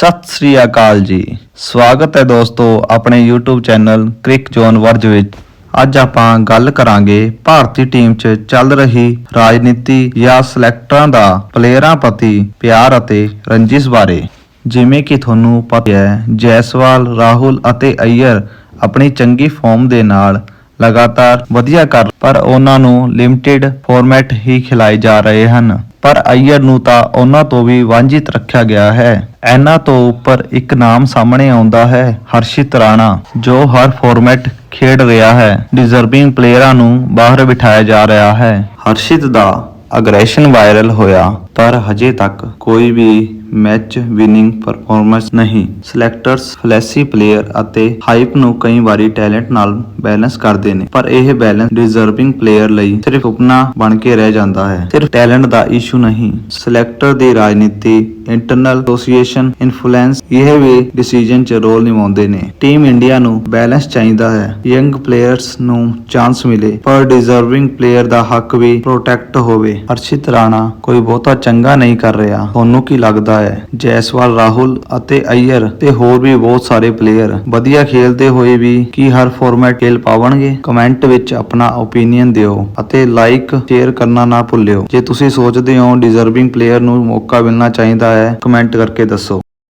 ਸਤਿ ਸ੍ਰੀ ਅਕਾਲ ਜੀ। ਸਵਾਗਤ ਹੈ ਦੋਸਤੋ ਆਪਣੇ YouTube ਚੈਨਲ ਕ੍ਰਿਕ ਜ਼ੋਨ ਵਰਜ ਵਿੱਚ। ਅੱਜ ਆਪਾਂ ਗੱਲ ਕਰਾਂਗੇ ਭਾਰਤੀ ਟੀਮ 'ਚ ਚੱਲ ਰਹੀ ਰਾਜਨੀਤੀ ਜਾਂ ਸਿਲੈਕਟਰਾਂ ਦਾ ਪਲੇਅਰਾਂ ਪ੍ਰਤੀ ਪਿਆਰ ਅਤੇ ਰੰਜਿਸ਼ ਬਾਰੇ। ਜਿਵੇਂ ਕਿ ਤੁਹਾਨੂੰ ਪਤਾ ਹੈ, ਜੈਸਵਾਲ, ਰਾਹੁਲ ਅਤੇ ਅਈਅਰ ਆਪਣੀ ਚੰਗੀ ਫਾਰਮ ਦੇ ਨਾਲ ਲਗਾਤਾਰ ਵਧੀਆ ਕਰ ਪਰ ਉਹਨਾਂ ਨੂੰ ਲਿਮਟਿਡ ਫਾਰਮੈਟ ਹੀ ਖਿਲਾਏ ਜਾ ਰਹੇ ਹਨ। ਪਰ ਅਈਅਰ ਨੂੰ ਤਾਂ ਉਹਨਾਂ ਤੋਂ ਵੀ ਵਾਂਝਿਤ ਰੱਖਿਆ ਗਿਆ ਹੈ। ਇਹਨਾਂ ਤੋਂ ਉੱਪਰ ਇੱਕ ਨਾਮ ਸਾਹਮਣੇ ਆਉਂਦਾ ਹੈ, ਹਰਸ਼ਿਤ ਰਾਣਾ, ਜੋ ਹਰ ਫਾਰਮੈਟ ਖੇਡ ਰਿਹਾ ਹੈ। ਡਿਜ਼ਰਵਿੰਗ ਪਲੇਅਰਾਂ ਨੂੰ ਬਾਹਰ ਬਿਠਾਇਆ ਜਾ ਰਿਹਾ ਹੈ। ਹਰਸ਼ਿਤ ਦਾ ਅਗਰੈਸ਼ਨ ਵਾਇਰਲ ਹੋਇਆ। ਪਰ ਹਜੇ ਤੱਕ ਕੋਈ ਵੀ ਮੈਚ ਵਿਨਿੰਗ ਪਰਫਾਰਮੈਂਸ ਨਹੀਂ। ਸਿਲੈਕਟਰਸ, ਫਲੈਸੀ ਪਲੇਅਰ ਅਤੇ ਹਾਈਪ ਨੂੰ ਕਈ ਵਾਰੀ ਟੈਲੈਂਟ ਨਾਲ ਬੈਲੈਂਸ ਕਰਦੇ ਨੇ, ਪਰ ਇਹ ਬੈਲੈਂਸ ਡਿਜ਼ਰਵਿੰਗ ਪਲੇਅਰ ਲਈ ਸਿਰਫ ਸੁਪਨਾ ਬਣ ਕੇ ਰਹਿ ਜਾਂਦਾ ਹੈ। ਸਿਰਫ ਟੈਲੈਂਟ ਦਾ ਇਸ਼ੂ ਨਹੀਂ, ਸਿਲੈਕਟਰ ਦੀ ਰਾਜਨੀਤੀ, ਇੰਟਰਨਲ ਐਸੋਸੀਏਸ਼ਨ ਇਨਫਲੂਐਂਸ, ਇਹ ਵੀ ਡਿਸੀਜਨ 'ਚ ਰੋਲ ਨਿਭਾਉਂਦੇ ਨੇ। ਟੀਮ ਇੰਡੀਆ ਨੂੰ ਬੈਲੈਂਸ ਚਾਹੀਦਾ ਹੈ। ਯੰਗ ਪਲੇਅਰਸ ਨੂੰ ਚਾਂਸ ਮਿਲੇ, ਪਰ ਡਿਜ਼ਰਵਿੰਗ ਪਲੇਅਰ ਦਾ ਹੱਕ ਵੀ ਪ੍ਰੋਟੈਕਟ ਹੋਵੇ। ਅਰਸ਼ਿਤ ਰਾਣਾ, ਕੋਈ ਬਹੁਤਾ ਚੰਗਾ ਨਹੀਂ ਕਰ ਰਿਹਾ। ਤੁਹਾਨੂੰ ਕੀ ਲੱਗਦਾ ਹੈ? ਜੈਸਵਾਲ, ਰਾਹੁਲ ਅਤੇ ਅਈਅਰ ਤੇ ਹੋਰ ਵੀ ਬਹੁਤ ਸਾਰੇ ਪਲੇਅਰ ਵਧੀਆ ਖੇਲਦੇ ਹੋਏ ਵੀ ਕੀ ਹਰ ਫਾਰਮੈਟ ਖੇਲ ਪਾਵਣਗੇ? ਕਮੈਂਟ ਵਿੱਚ ਆਪਣਾ ਓਪੀਨੀਅਨ ਦਿਓ ਅਤੇ ਲਾਈਕ ਸ਼ੇਅਰ ਕਰਨਾ ਨਾ ਭੁੱਲਿਓ। ਜੇ ਤੁਸੀਂ ਸੋਚਦੇ ਹੋ ਡਿਜ਼ਰਵਿੰਗ ਪਲੇਅਰ ਨੂੰ ਮੌਕਾ ਮਿਲਣਾ ਚਾਹੀਦਾ ਹੈ ਕਮੈਂਟ ਕਰਕੇ ਦੱਸੋ।